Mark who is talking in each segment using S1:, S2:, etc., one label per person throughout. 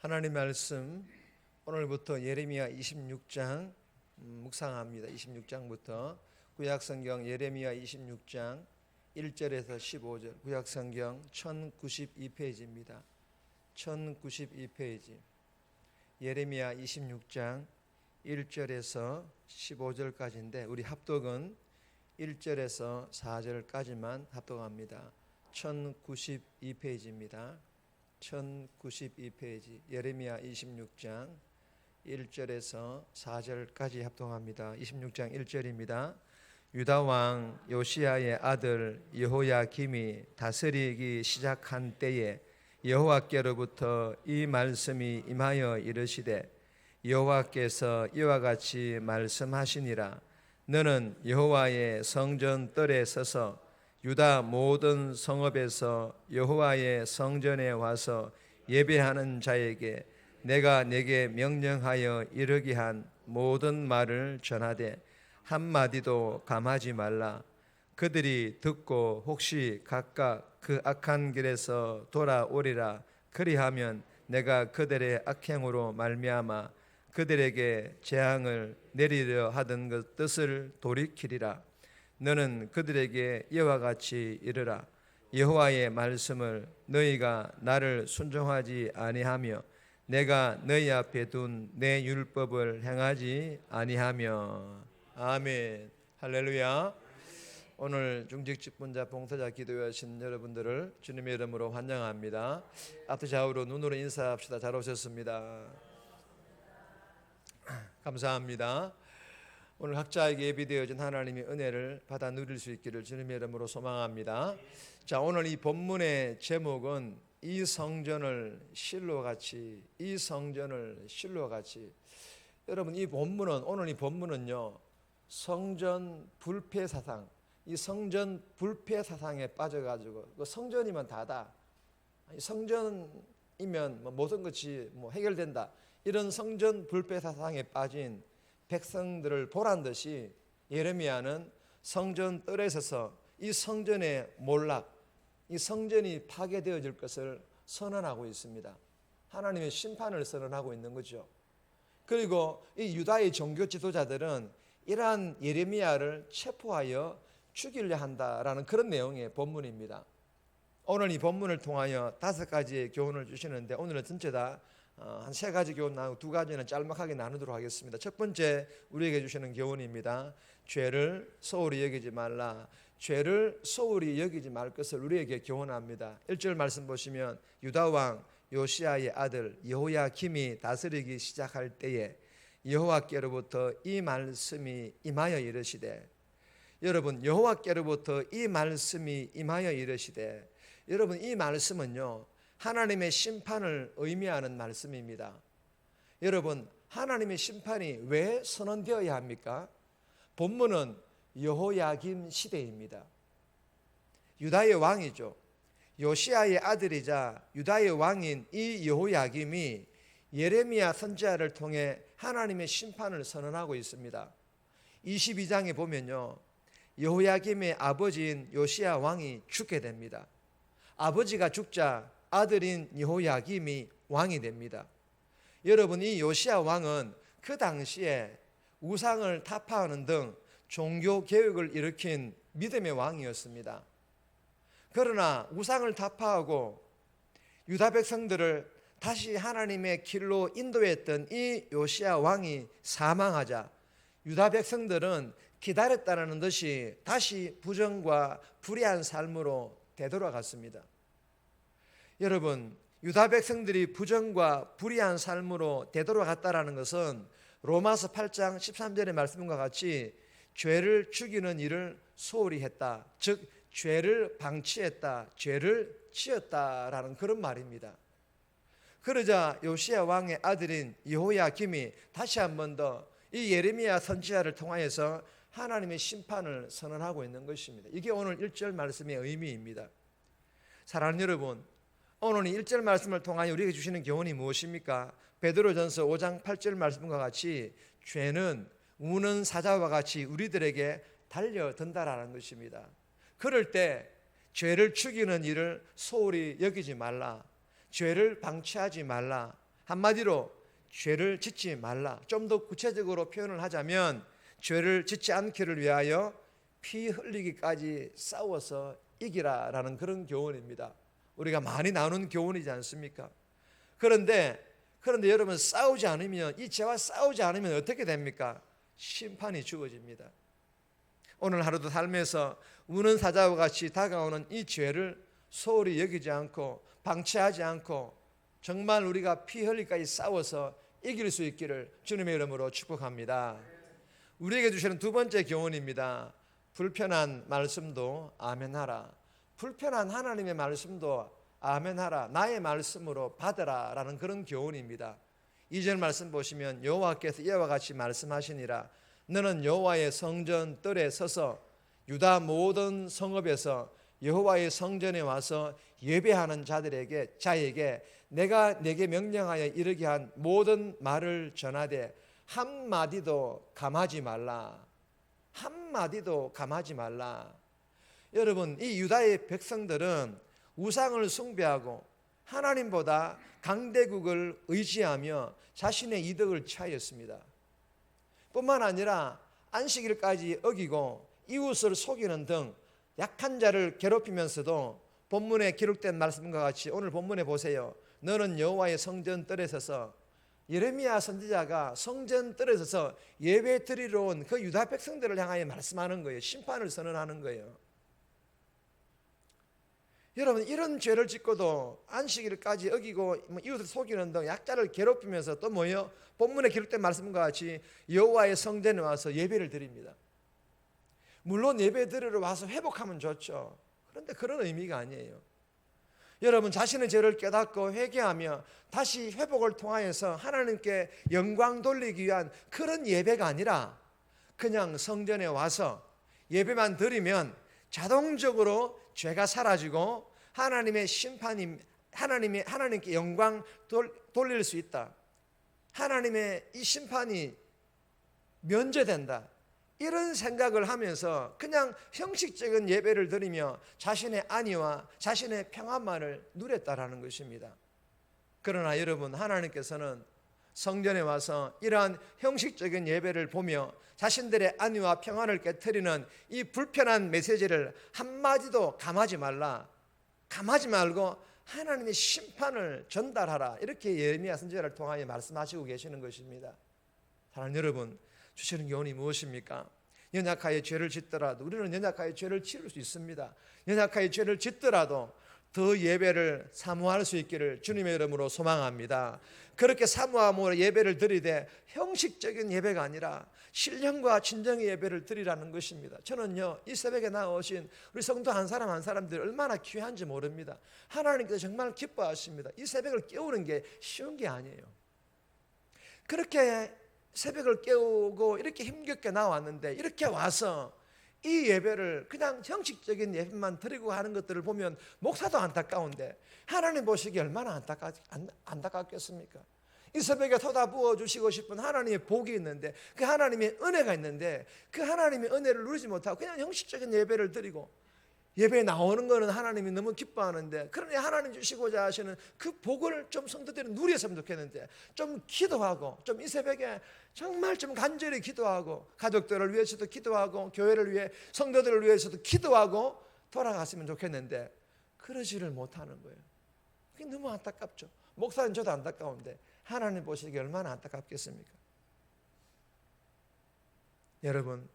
S1: 하나님 말씀 오늘부터 예레미야 26장 음, 묵상합니다. 26장부터 구약 성경 예레미야 26장 1절에서 15절 구약 성경 1092페이지입니다. 1092페이지 예레미야 26장 1절에서 15절까지인데 우리 합독은 1절에서 4절까지만 합독합니다. 1092페이지입니다. 1092페이지 예레미야 26장 1절에서 4절까지 합동합니다. 26장 1절입니다. 유다 왕 요시야의 아들 여호야김이 다스리기 시작한 때에 여호와께로부터 이 말씀이 임하여 이르시되 여호와께서 이와 같이 말씀하시니라 너는 여호와의 성전 뜰에 서서 유다 모든 성읍에서 여호와의 성전에 와서 예배하는 자에게 내가 내게 명령하여 이르게 한 모든 말을 전하되 한 마디도 감하지 말라. 그들이 듣고 혹시 각각 그 악한 길에서 돌아오리라. 그리하면 내가 그들의 악행으로 말미암아 그들에게 재앙을 내리려 하던 그 뜻을 돌이키리라 너는 그들에게 이와 같이 이르라. 여호와의 말씀을 너희가 나를 순종하지 아니하며 내가 너희 앞에 둔 내 율법을 행하지 아니하며. 아멘. 할렐루야. 오늘 중직 직분자 봉사자 기도하신 여러분들을 주님의 이름으로 환영합니다. 앞뒤 좌우로 눈으로 인사합시다. 잘 오셨습니다. 감사합니다 오늘 각자에게 예비되어진 하나님의 은혜를 받아 누릴 수 있기를 주님의 이름으로 소망합니다. 자, 오늘 이 본문의 제목은 이 성전을 실로 같이 이 성전을 실로 같이 여러분 이 본문은 오늘 이 본문은요. 성전 불패 사상 이 성전 불패 사상에 빠져 가지고 그 성전이면 다다. 성전이면 뭐 모든 것이 뭐 해결된다. 이런 성전 불패 사상에 빠진 백성들을 보란 듯이 예레미야는 성전 뜰에 서서 이 성전의 몰락, 이 성전이 파괴되어질 것을 선언하고 있습니다. 하나님의 심판을 선언하고 있는 거죠. 그리고 이 유다의 종교 지도자들은 이러한 예레미야를 체포하여 죽이려 한다라는 그런 내용의 본문입니다. 오늘 이 본문을 통하여 다섯 가지의 교훈을 주시는데 오늘은 전체 다 어, 한 세 가지 교훈 나누고 두 가지는 짤막하게 나누도록 하겠습니다. 첫 번째 우리에게 주시는 교훈입니다. 죄를 소홀히 여기지 말라. 죄를 소홀히 여기지 말 것을 우리에게 교훈합니다. 1절 말씀 보시면 유다 왕 요시아의 아들 여호야김이 다스리기 시작할 때에 여호와께로부터 이 말씀이 임하여 이르시되 여러분 여호와께로부터 이 말씀이 임하여 이르시되 여러분 이 말씀은요 하나님의 심판을 의미하는 말씀입니다. 여러분, 하나님의 심판이 왜 선언되어야 합니까? 본문은 여호야김 시대입니다. 유다의 왕이죠. 요시아의 아들이자 유다의 왕인 이 여호야김이 예레미야 선지자를 통해 하나님의 심판을 선언하고 있습니다. 22장에 보면요. 여호야김의 아버지인 요시아 왕이 죽게 됩니다. 아버지가 죽자 아들인 여호야김이 왕이 됩니다. 여러분 이 요시아 왕은 그 당시에 우상을 타파하는 등 종교 개혁을 일으킨 믿음의 왕이었습니다. 그러나 우상을 타파하고 유다 백성들을 다시 하나님의 길로 인도했던 이 요시아 왕이 사망하자 유다 백성들은 기다렸다는 듯이 다시 부정과 불의한 삶으로 되돌아갔습니다. 여러분 유다 백성들이 부정과 불의한 삶으로 되돌아갔다라는 것은 로마서 8장 13절의 말씀과 같이 죄를 죽이는 일을 소홀히 했다. 즉 죄를 방치했다. 죄를 지었다라는 그런 말입니다. 그러자 요시야 왕의 아들인 여호야김이 다시 한 번 더 이 예레미야 선지자를 통하여서 하나님의 심판을 선언하고 있는 것입니다. 이게 오늘 1절 말씀의 의미입니다. 사랑하는 여러분, 오늘 1절 말씀을 통하여 우리에게 주시는 교훈이 무엇입니까? 베드로전서 5장 8절 말씀과 같이 죄는 우는 사자와 같이 우리들에게 달려든다라는 것입니다. 그럴 때 죄를 죽이는 일을 소홀히 여기지 말라. 죄를 방치하지 말라. 한마디로 죄를 짓지 말라. 좀 더 구체적으로 표현을 하자면 죄를 짓지 않기를 위하여 피 흘리기까지 싸워서 이기라라는 그런 교훈입니다. 우리가 많이 나누는 교훈이지 않습니까? 그런데 그런데 여러분 싸우지 않으면 이 죄와 싸우지 않으면 어떻게 됩니까? 심판이 주어집니다. 오늘 하루도 삶에서 우는 사자와 같이 다가오는 이 죄를 소홀히 여기지 않고 방치하지 않고 정말 우리가 피 흘리까지 싸워서 이길 수 있기를 주님의 이름으로 축복합니다. 우리에게 주시는 두 번째 교훈입니다. 불편한 말씀도 아멘하라. 불편한 하나님의 말씀도 아멘하라. 나의 말씀으로 받으라라는 그런 교훈입니다. 이전 말씀 보시면 여호와께서 이와 같이 말씀하시니라. 너는 여호와의 성전 뜰에 서서 유다 모든 성읍에서 여호와의 성전에 와서 예배하는 자들에게 자에게 내가 내게 명령하여 이르게 한 모든 말을 전하되 한 마디도 감하지 말라. 한 마디도 감하지 말라. 여러분, 이 유다의 백성들은 우상을 숭배하고 하나님보다 강대국을 의지하며 자신의 이득을 취하였습니다. 뿐만 아니라 안식일까지 어기고 이웃을 속이는 등 약한 자를 괴롭히면서도 본문에 기록된 말씀과 같이 오늘 본문에 보세요. 너는 여호와의 성전 뜰에 서서 예레미야 선지자가 성전 뜰에 서서 예배 드리러 온 그 유다 백성들을 향하여 말씀하는 거예요. 심판을 선언하는 거예요. 여러분 이런 죄를 짓고도 안식일까지 어기고 뭐 이웃을 속이는 등 약자를 괴롭히면서 또 뭐예요? 본문에 기록된 말씀과 같이 여호와의 성전에 와서 예배를 드립니다. 물론 예배 드리러 와서 회복하면 좋죠. 그런데 그런 의미가 아니에요. 여러분 자신의 죄를 깨닫고 회개하며 다시 회복을 통하여서 하나님께 영광 돌리기 위한 그런 예배가 아니라 그냥 성전에 와서 예배만 드리면 자동적으로 죄가 사라지고 하나님의 심판이 하나님의 하나님께 영광 돌, 돌릴 수 있다. 하나님의 이 심판이 면제된다. 이런 생각을 하면서 그냥 형식적인 예배를 드리며 자신의 안위와 자신의 평안만을 누렸다라는 것입니다. 그러나 여러분 하나님께서는 성전에 와서 이러한 형식적인 예배를 보며 자신들의 안위와 평안을 깨뜨리는 이 불편한 메시지를 한마디도 감하지 말라. 감하지 말고 하나님의 심판을 전달하라. 이렇게 예레미야 선지자를 통하여 말씀하시고 계시는 것입니다. 사랑하는 여러분, 주시는 교훈이 무엇입니까? 연약하여 죄를 짓더라도 우리는 연약하여 죄를 치를 수 있습니다. 연약하여 죄를 짓더라도 더 예배를 사모할 수 있기를 주님의 이름으로 소망합니다. 그렇게 사모함으로 예배를 드리되 형식적인 예배가 아니라 신령과 진정의 예배를 드리라는 것입니다. 저는요 이 새벽에 나오신 우리 성도 한 사람 한 사람들이 얼마나 귀한지 모릅니다. 하나님께서 정말 기뻐하십니다. 이 새벽을 깨우는 게 쉬운 게 아니에요. 그렇게 새벽을 깨우고 이렇게 힘겹게 나왔는데 이렇게 와서 이 예배를 그냥 형식적인 예배만 드리고 하는 것들을 보면 목사도 안타까운데 하나님 보시기 얼마나 안타깝, 안타깝겠습니까? 이 새벽에 쏟아 부어 주시고 싶은 하나님의 복이 있는데 그 하나님의 은혜가 있는데 그 하나님의 은혜를 누리지 못하고 그냥 형식적인 예배를 드리고 예배에 나오는 거는 하나님이 너무 기뻐하는데 그러니 하나님 주시고자 하시는 그 복을 좀 성도들이 누렸으면 좋겠는데 좀 기도하고 좀 이 새벽에 정말 좀 간절히 기도하고 가족들을 위해서도 기도하고 교회를 위해 성도들을 위해서도 기도하고 돌아갔으면 좋겠는데 그러지를 못하는 거예요. 그게 너무 안타깝죠. 목사는 저도 안타까운데 하나님 보시기에 얼마나 안타깝겠습니까? 여러분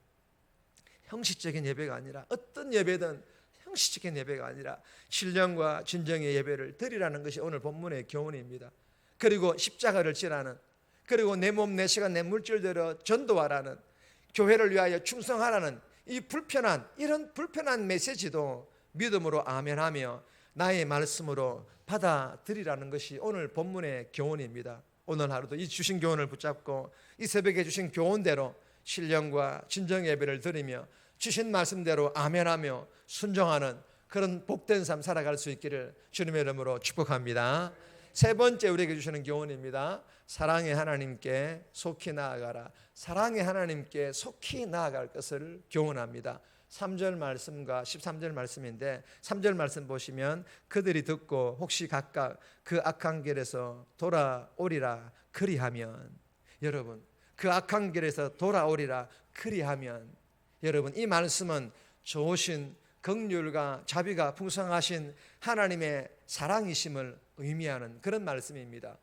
S1: 형식적인 예배가 아니라 어떤 예배든 형식적인 예배가 아니라 신령과 진정의 예배를 드리라는 것이 오늘 본문의 교훈입니다. 그리고 십자가를 지라는 그리고 내 몸, 내 시간, 내 물질대로 전도하라는 교회를 위하여 충성하라는 이 불편한 이런 불편한 메시지도 믿음으로 아멘하며 나의 말씀으로 받아들이라는 것이 오늘 본문의 교훈입니다. 오늘 하루도 이 주신 교훈을 붙잡고 이 새벽에 주신 교훈대로 신령과 진정 예배를 드리며 주신 말씀대로 아멘하며 순종하는 그런 복된 삶 살아갈 수 있기를 주님의 이름으로 축복합니다. 세 번째 우리에게 주시는 교훈입니다. 사랑의 하나님께 속히 나아가라. 사랑의 하나님께 속히 나아갈 것을 교훈합니다. 3절 말씀과 13절 말씀인데 3절 말씀 보시면 그들이 듣고 혹시 각각 그 악한 길에서 돌아오리라 그리하면 여러분 그 악한 길에서 돌아오리라 그리하면 여러분 이 말씀은 좋으신 긍휼과 자비가 풍성하신 하나님의 사랑이심을 의미하는 그런 말씀입니다.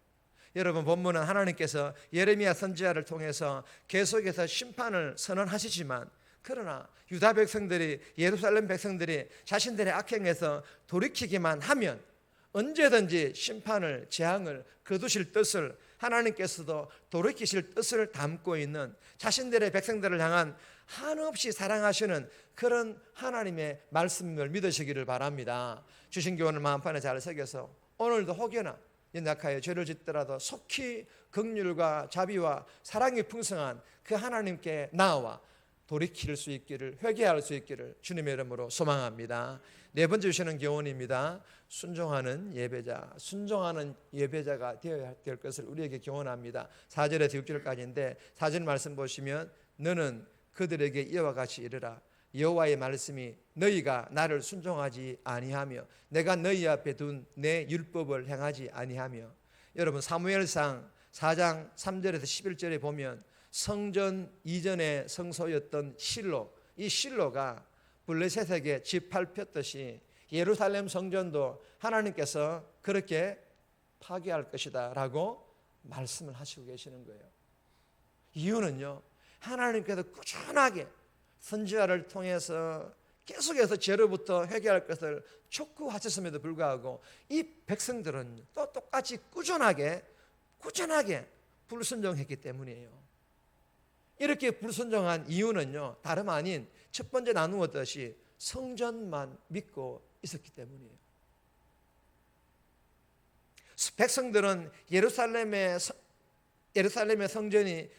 S1: 여러분 본문은 하나님께서 예레미야 선지자를 통해서 계속해서 심판을 선언하시지만 그러나 유다 백성들이 예루살렘 백성들이 자신들의 악행에서 돌이키기만 하면 언제든지 심판을 재앙을 거두실 뜻을 하나님께서도 돌이키실 뜻을 담고 있는 자신들의 백성들을 향한 한없이 사랑하시는 그런 하나님의 말씀을 믿으시기를 바랍니다. 주신 교훈을 마음판에 잘 새겨서 오늘도 혹여나 연약하여 죄를 짓더라도 속히 긍휼과 자비와 사랑이 풍성한 그 하나님께 나와 돌이킬 수 있기를 회개할 수 있기를 주님의 이름으로 소망합니다. 네 번째 주시는 교훈입니다. 순종하는 예배자, 순종하는 예배자가 되어야 될 것을 우리에게 교훈합니다. 4절에서 6절까지인데 4절 말씀 보시면 너는 그들에게 이와 같이 이르라 여호와의 말씀이 너희가 나를 순종하지 아니하며 내가 너희 앞에 둔 내 율법을 행하지 아니하며 여러분 사무엘상 4장 3절에서 11절에 보면 성전 이전의 성소였던 실로 이 실로가 블레셋에게 집 밟혔듯이 예루살렘 성전도 하나님께서 그렇게 파괴할 것이다라고 말씀을 하시고 계시는 거예요. 이유는요. 하나님께서 꾸준하게 선지자를 통해서 계속해서 죄로부터 회개할 것을 촉구하셨음에도 불구하고 이 백성들은 또 똑같이 꾸준하게 꾸준하게 불순종했기 때문이에요. 이렇게 불순종한 이유는요 다름 아닌 첫 번째 나누었듯이 성전만 믿고 있었기 때문이에요. 백성들은 예루살렘의 성- 예루살렘의 성전이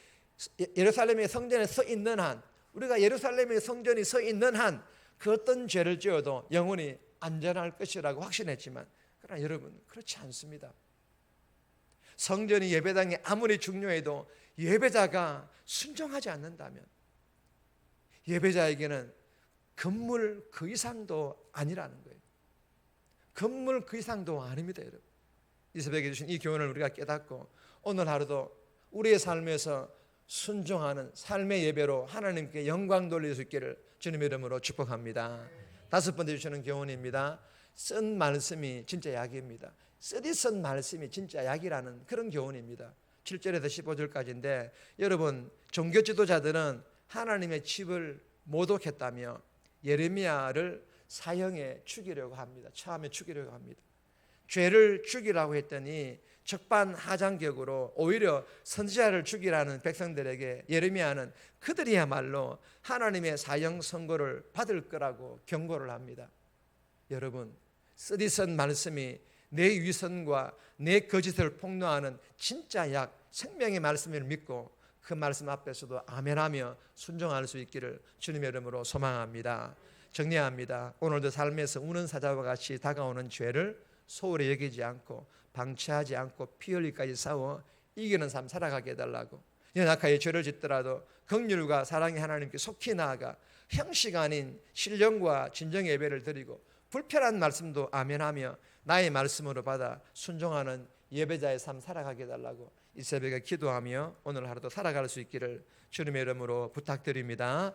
S1: 예루살렘의 성전에 서 있는 한 우리가 예루살렘의 성전이 서 있는 한 그 어떤 죄를 지어도 영원히 안전할 것이라고 확신했지만 그러나 여러분 그렇지 않습니다. 성전이 예배당이 아무리 중요해도 예배자가 순종하지 않는다면 예배자에게는 건물 그 이상도 아니라는 거예요. 건물 그 이상도 아닙니다, 여러분. 이 새벽에 주신 이 교훈을 우리가 깨닫고 오늘 하루도 우리의 삶에서 순종하는 삶의 예배로 하나님께 영광 돌릴 수 있기를 주님의 이름으로 축복합니다. 다섯 번째 주시는 교훈입니다. 쓴 말씀이 진짜 약입니다. 쓰디 쓴 말씀이 진짜 약이라는 그런 교훈입니다. 7절에서 15절까지인데 여러분 종교 지도자들은 하나님의 칩을 모독했다며 예레미야를 사형에 죽이려고 합니다. 처음에 죽이려고 합니다. 죄를 죽이라고 했더니 적반하장격으로 오히려 선지자를 죽이라는 백성들에게 예레미야는 그들이야말로 하나님의 사형 선고를 받을 거라고 경고를 합니다. 여러분, 쓰디쓴 말씀이 내 위선과 내 거짓을 폭로하는 진짜 약 생명의 말씀을 믿고 그 말씀 앞에서도 아멘하며 순종할 수 있기를 주님의 이름으로 소망합니다. 정리합니다. 오늘도 삶에서 우는 사자와 같이 다가오는 죄를 소홀히 여기지 않고 방치하지 않고 피 흘리까지 싸워 이기는 삶 살아가게 해달라고 연약하게 죄를 짓더라도 긍휼과 사랑의 하나님께 속히 나아가 형식 아닌 신령과 진정 예배를 드리고 불편한 말씀도 아멘하며 나의 말씀으로 받아 순종하는 예배자의 삶 살아가게 해달라고 이 새벽에 기도하며 오늘 하루도 살아갈 수 있기를 주님의 이름으로 부탁드립니다.